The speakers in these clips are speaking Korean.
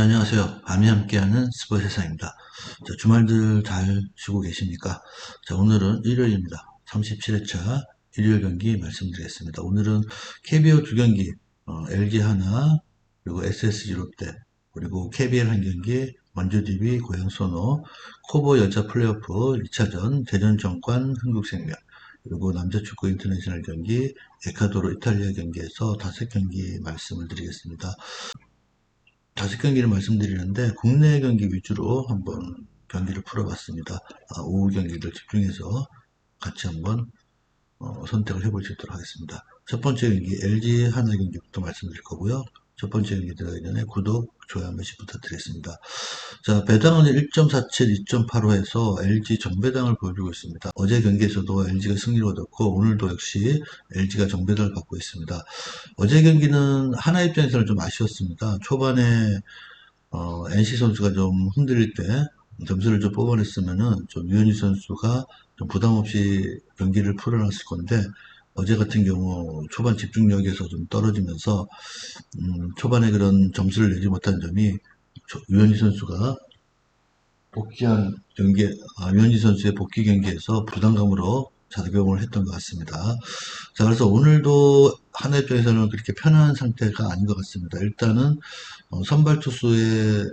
네, 안녕하세요. 밤이 함께하는 스포 세상입니다. 자, 주말들 잘 쉬고 계십니까? 자, 오늘은 일요일입니다. 37회차 일요일 경기 말씀드리겠습니다. 오늘은 KBO 두 경기, 어, LG 하나, 그리고 SSG 롯데, 그리고 KBL 한 경기, 원주 DB, 고양 소노, 코보 여자 플레이오프 2차전, 대전정관, 흥국생명, 그리고 남자축구 인터내셔널 경기, 에카도르 이탈리아 경기에서 다섯 경기 말씀을 드리겠습니다. 다섯 경기를 말씀드리는데 국내 경기 위주로 한번 경기를 풀어봤습니다. 아, 오후 경기를 집중해서 같이 한번 어, 선택을 해볼 수 있도록 하겠습니다. 첫 번째 경기 LG 하나 경기부터 말씀드릴 거고요. 첫 번째 경기 들어가기 전에 구독, 좋아요 한 번씩 부탁드리겠습니다. 자, 배당은 1.47, 2.85에서 LG 정배당을 보여주고 있습니다. 어제 경기에서도 LG가 승리를 얻었고 오늘도 역시 LG가 정배당을 받고 있습니다. 어제 경기는 하나 입장에서는 좀 아쉬웠습니다. 초반에 어, NC 선수가 좀 흔들릴 때 점수를 좀 뽑아냈으면은 좀 유현희 선수가 좀 부담 없이 경기를 풀어놨을 건데 어제 같은 경우 초반 집중력에서 좀 떨어지면서 음, 초반에 그런 점수를 내지 못한 점이 조- 유현희 선수가 복귀한 경기, 아, 유현희 선수의 복귀 경기에서 부담감으로 작용을 했던 것 같습니다. 자, 그래서 오늘도 한화 입장에서는 그렇게 편한 상태가 아닌 것 같습니다. 일단은 어, 선발 투수의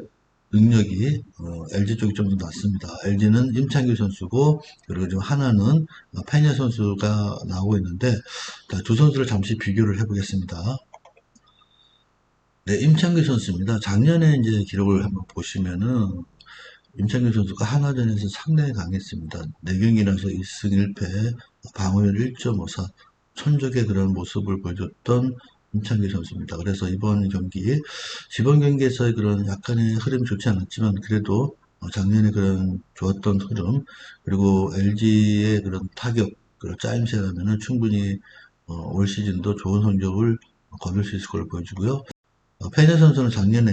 능력이 어, LG 쪽이 좀 더 낫습니다. LG는 임창규 선수고 그리고 지금 하나는 어, 페냐 선수가 나오고 있는데 자, 두 선수를 잠시 비교를 해보겠습니다. 네, 임창규 선수입니다. 작년에 이제 기록을 한번 보시면은 임창규 선수가 한화전에서 상당히 강했습니다. 4경기나서 1승 1패, 방어율 1.54, 천적의 그런 모습을 보여줬던 임창규 선수입니다. 그래서 이번 경기, 지번 경기에서의 그런 약간의 흐름이 좋지 않았지만, 그래도 어, 작년에 그런 좋았던 흐름, 그리고 LG의 그런 타격, 그런 짜임새라면은 충분히 어, 올 시즌도 좋은 성적을 거둘 수 있을 걸 보여주고요. 어, 페네 선수는 작년에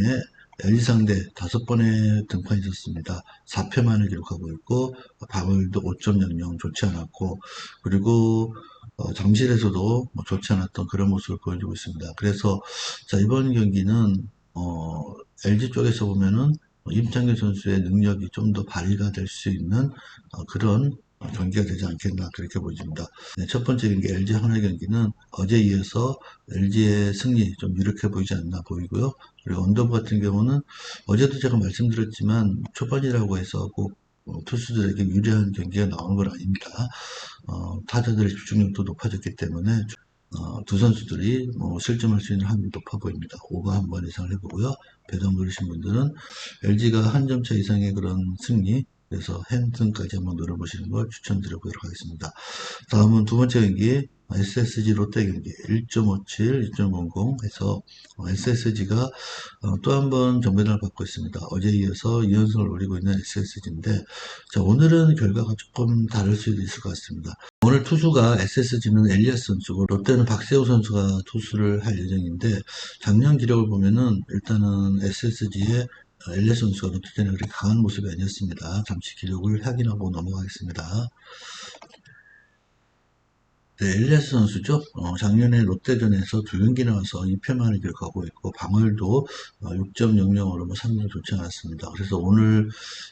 LG 상대 다섯 번의 등판이 있었습니다. 4패만을 기록하고 있고 방어율도 5.00 좋지 않았고 그리고 어, 잠실에서도 뭐 좋지 않았던 그런 모습을 보여주고 있습니다. 그래서 자 이번 경기는 어, LG 쪽에서 보면은 임창규 선수의 능력이 좀 더 발휘가 될 수 있는 어, 그런 어, 경기가 되지 않겠나 그렇게 보여집니다. 네, 첫 번째 경기 LG 하나 경기는 어제 이어서 LG의 승리 좀 유력해 보이지 않나 보이고요. 그리고 언더브 같은 경우는 어제도 제가 말씀드렸지만 초반이라고 해서 꼭 어, 투수들에게 유리한 경기가 나오는 건 아닙니다. 어, 타자들의 집중력도 높아졌기 때문에 어, 두 선수들이 뭐 실점할 수 있는 확률이 높아 보입니다. 오버 한번 이상을 해보고요. 배당 누르신 분들은 LG가 한 점 차 이상의 그런 승리 그래서 핸등까지 한번 노려보시는 걸 추천드려보도록 하겠습니다. 다음은 두 번째 경기 SSG 롯데 경기 1.57, 2.00 해서 SSG가 또 한 번 정배당을 받고 있습니다. 어제 이어서 2연승을 노리고 있는 SSG인데 자, 오늘은 결과가 조금 다를 수도 있을 것 같습니다. 오늘 투수가 SSG는 엘리아스 선수고 롯데는 박세호 선수가 투수를 할 예정인데 작년 기록을 보면은 일단은 SSG의 엘리아스 선수가 롯데전에 그렇게 강한 모습이 아니었습니다. 잠시 기록을 확인하고 넘어가겠습니다. 네, 엘리아스 선수죠. 어, 작년에 롯데전에서 두 경기 나와서 2패만을 기록하고 있고 방어율도 어, 6.00으로 뭐 상당히 좋지 않았습니다. 그래서 오늘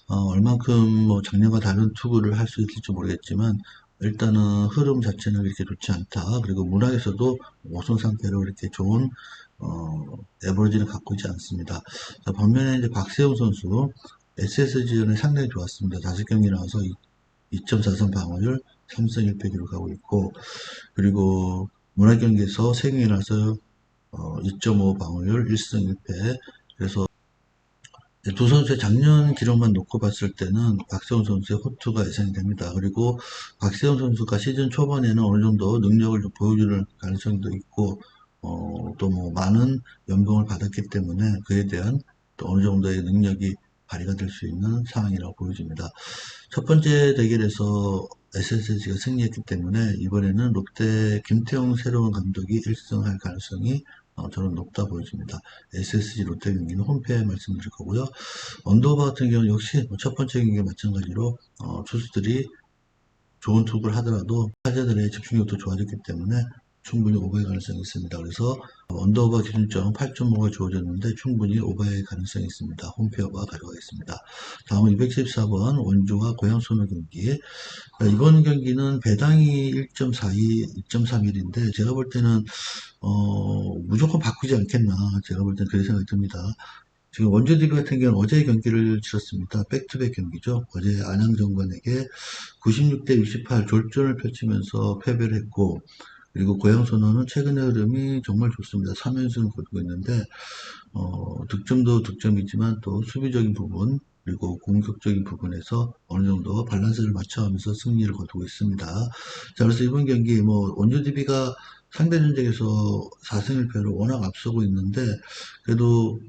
어, 얼만큼 뭐 작년과 다른 투구를 할 수 있을지 모르겠지만 일단은 흐름 자체는 그렇게 좋지 않다. 그리고 문학에서도 오선 상태로 이렇게 좋은 어, 에버리지를 갖고 있지 않습니다. 자, 반면에 이제 박세웅 선수 SSG전에 상당히 좋았습니다. 다섯 경기 나와서 2.43 방어율, 3승 1패 기록하고 있고, 그리고 문화 경기에서 3경기 나서 어, 2.5 방어율, 1승 1패. 그래서 두 선수의 작년 기록만 놓고 봤을 때는 박세훈 선수의 호투가 예상이 됩니다. 그리고 박세훈 선수가 시즌 초반에는 어느 정도 능력을 좀 보여주는 가능성도 있고, 어, 또 뭐 많은 연봉을 받았기 때문에 그에 대한 또 어느 정도의 능력이 발휘가 될 수 있는 상황이라고 보여집니다. 첫 번째 대결에서 SSG가 승리했기 때문에 이번에는 롯데 김태형 새로운 감독이 1승할 가능성이 어, 저는 높다 보여집니다. SSG 롯데 경기는 홈페이지에 말씀드릴 거고요. 언더바 같은 경우는 역시 뭐첫 번째 경기와 마찬가지로 어, 투수들이 좋은 투구를 하더라도 타자들의 집중력도 좋아졌기 때문에 충분히 오버의 가능성이 있습니다. 그래서 언더오버 기준점 8.5가 주어졌는데 충분히 오버의 가능성이 있습니다. 홈페어바 가져가겠습니다. 다음은 214번 원주와 고양소노 경기. 자, 이번 경기는 배당이 1.42, 2.31인데 제가 볼 때는 어, 무조건 바꾸지 않겠나 제가 볼 때는 그런 생각이 듭니다. 지금 원주 DB 같은 경우는 어제 경기를 치렀습니다. 백투백 경기죠. 어제 안양정관에게 96대 68 졸전을 펼치면서 패배를 했고 그리고 고양선호는 최근의 흐름이 정말 좋습니다. 3연승을 거두고 있는데 어, 득점도 득점이지만 또 수비적인 부분 그리고 공격적인 부분에서 어느 정도 밸런스를 맞춰가면서 승리를 거두고 있습니다. 자, 그래서 이번 경기 뭐 원주 DB가 상대 전적에서 4승 1패로 워낙 앞서고 있는데 그래도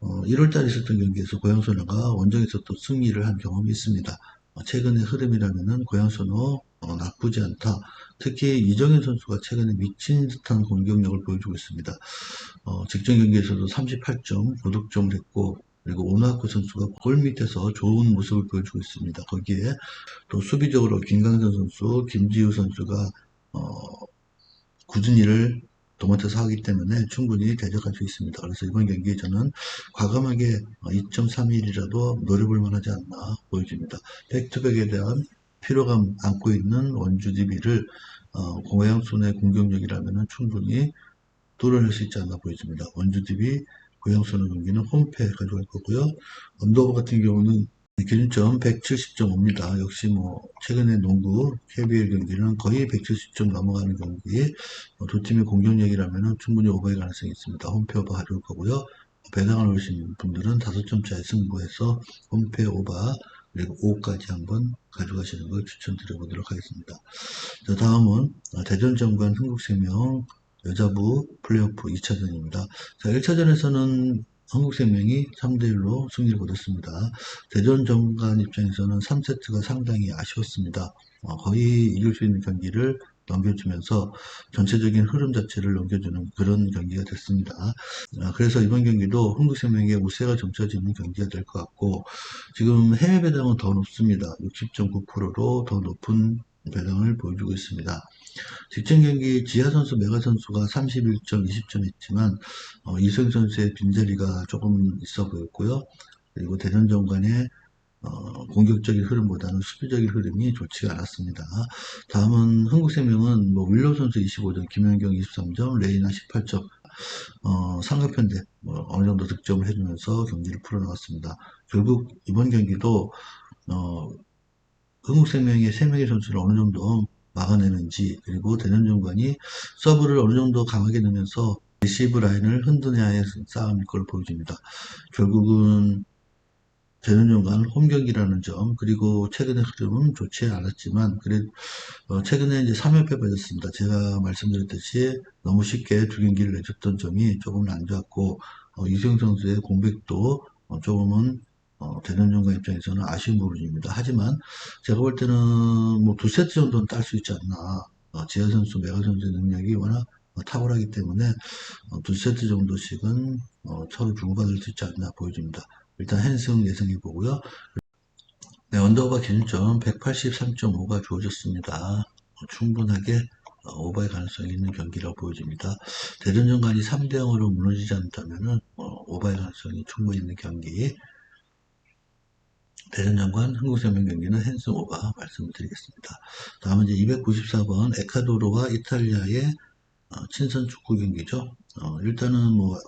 어, 1월달에 있었던 경기에서 고양선호가 원정에서 또 승리를 한 경험이 있습니다. 어, 최근의 흐름이라면은 고양선호 어, 나쁘지 않다. 특히 이정현 선수가 최근에 미친 듯한 공격력을 보여주고 있습니다. 어, 직전 경기에서도 38점, 5득점을 했고 그리고 오나코 선수가 골 밑에서 좋은 모습을 보여주고 있습니다. 거기에 또 수비적으로 김강선 선수, 김지우 선수가 어, 굳은 일을 도맡아서 하기 때문에 충분히 대적할 수 있습니다. 그래서 이번 경기에 저는 과감하게 2.31이라도 노려볼 만하지 않나 보여집니다. 백투백에 대한 피로감 안고 있는 원주 DB를 어, 고양손의 공격력이라면 충분히 뚫어낼 수 있지 않나 보여집니다. 원주 DB 고양손의 경기는 홈패 가져갈 거고요. 언더버 같은 경우는 기준점 170.5입니다. 역시 뭐 최근에 농구 KBL 경기는 거의 170점 넘어가는 경기 어, 두 팀의 공격력이라면 충분히 오버의 가능성이 있습니다. 홈페 오버 가져올 거고요. 배당을 올리신 분들은 5점 차에 승부해서 홈페 오버 그리고 5까지 한번 가져가시는 걸 추천드려 보도록 하겠습니다. 자, 다음은 대전정관 흥국생명 여자부 플레이오프 2차전입니다. 자, 1차전에서는 한국생명이 3대1로 승리를 거뒀습니다. 대전 정관 입장에서는 3세트가 상당히 아쉬웠습니다. 어, 거의 이길 수 있는 경기를 넘겨주면서 전체적인 흐름 자체를 넘겨주는 그런 경기가 됐습니다. 아, 그래서 이번 경기도 한국생명의 우세가 점쳐지는 경기가 될 것 같고 지금 해외 배당은 더 높습니다. 60.9%로 더 높은 배당을 보여주고 있습니다. 직전 경기 지하 선수, 메가 선수가 31점, 20점 했지만 어, 이승 선수의 빈자리가 조금 있어 보였고요. 그리고 대전정관의 어, 공격적인 흐름보다는 수비적인 흐름이 좋지가 않았습니다. 다음은 한국생명은 뭐 윌로 선수 25점, 김현경 23점, 레이나 18점, 어, 상급편대 뭐 어느 정도 득점을 해주면서 경기를 풀어나갔습니다. 결국 이번 경기도 어, 한국생명의 3명의 선수를 어느 정도 막아내는지 그리고 대전정관이 서브를 어느 정도 강하게 넣으면서 리시브 라인을 흔드냐의 싸움일 걸 보여집니다. 결국은 대전정관 홈경기라는 점 그리고 최근의 흐름은 좋지 않았지만 그래 어, 최근에 이제 3연패 빠졌습니다. 제가 말씀드렸듯이 너무 쉽게 두 경기를 내줬던 점이 조금은 안 좋았고 어, 이승 선수의 공백도 어, 조금은 어, 대전정관 입장에서는 아쉬운 부분입니다. 하지만 제가 볼 때는 뭐 두 세트 정도는 딸 수 있지 않나. 어, 지하 선수, 메가 선수의 능력이 워낙 어, 탁월하기 때문에 어, 두 세트 정도씩은 어, 서로 주고받을 수 있지 않나 보여집니다. 일단 핸승 예상해 보고요. 네, 언더바 기준점 183.5가 주어졌습니다. 충분하게 어, 오버의 가능성이 있는 경기라고 보여집니다. 대전정관이 3대 0으로 무너지지 않다면 어, 오버의 가능성이 충분히 있는 경기 대전장관 한국생명 경기는 핸슨 오바 말씀을 드리겠습니다. 다음은 이제 294번 에콰도르와 이탈리아의 어, 친선 축구 경기죠. 어, 일단은 뭐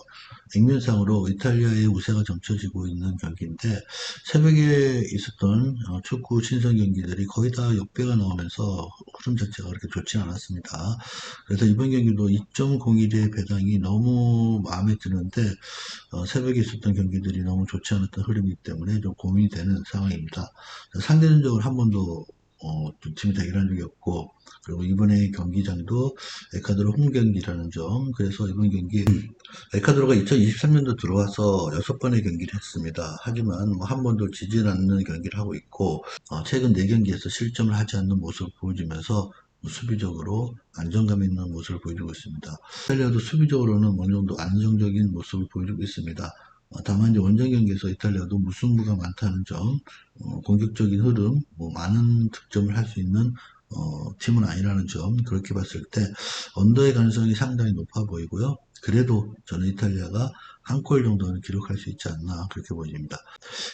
액면상으로 이탈리아의 우세가 점쳐지고 있는 경기인데 새벽에 있었던 어, 축구 친선 경기들이 거의 다 역배가 나오면서 흐름 자체가 그렇게 좋지 않았습니다. 그래서 이번 경기도 2.01의 배당이 너무 마음에 드는데 어, 새벽에 있었던 경기들이 너무 좋지 않았던 흐름이기 때문에 좀 고민이 되는 상황입니다. 상대전적으로 한 번도 어, 두 팀이 대결한 적이 없고 그리고 이번에 경기장도 에카도르 홈 경기라는 점 그래서 이번 경기 에카도르가 2023년도 들어와서 6번의 경기를 했습니다. 하지만 뭐 한 번도 지지 않는 경기를 하고 있고 어, 최근 4경기에서 실점을 하지 않는 모습을 보여주면서 수비적으로 안정감 있는 모습을 보여주고 있습니다. 이탈리아도 수비적으로는 어느 정도 안정적인 모습을 보여주고 있습니다. 어, 다만 이제 원정 경기에서 이탈리아도 무승부가 많다는 점, 어, 공격적인 흐름, 뭐 많은 득점을 할 수 있는 어, 팀은 아니라는 점 그렇게 봤을 때 언더의 가능성이 상당히 높아 보이고요. 그래도 저는 이탈리아가 한 골 정도는 기록할 수 있지 않나 그렇게 보입니다.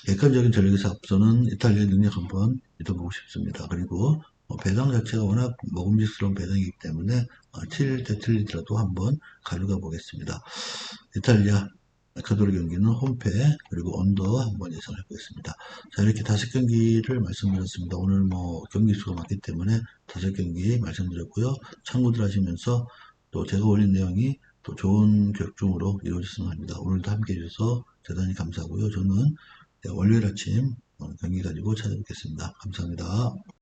객관적인 전력에서 앞서는 이탈리아의 능력 한번 믿어보고 싶습니다. 그리고 어, 배당 자체가 워낙 먹음직스러운 배당이기 때문에 어, 틀릴 때 틀리더라도 한번 가져가 보겠습니다. 이탈리아 에콰도르 경기는 홈패 그리고 언더 한번 예상해 보겠습니다. 자 이렇게 다섯 경기를 말씀드렸습니다. 오늘 뭐 경기 수가 많기 때문에 다섯 경기 말씀드렸고요. 참고들 하시면서 또 제가 올린 내용이 또 좋은 교육중으로 이루어졌으면 합니다. 오늘도 함께 해주셔서 대단히 감사하고요. 저는 월요일 아침 어, 경기 가지고 찾아뵙겠습니다. 감사합니다.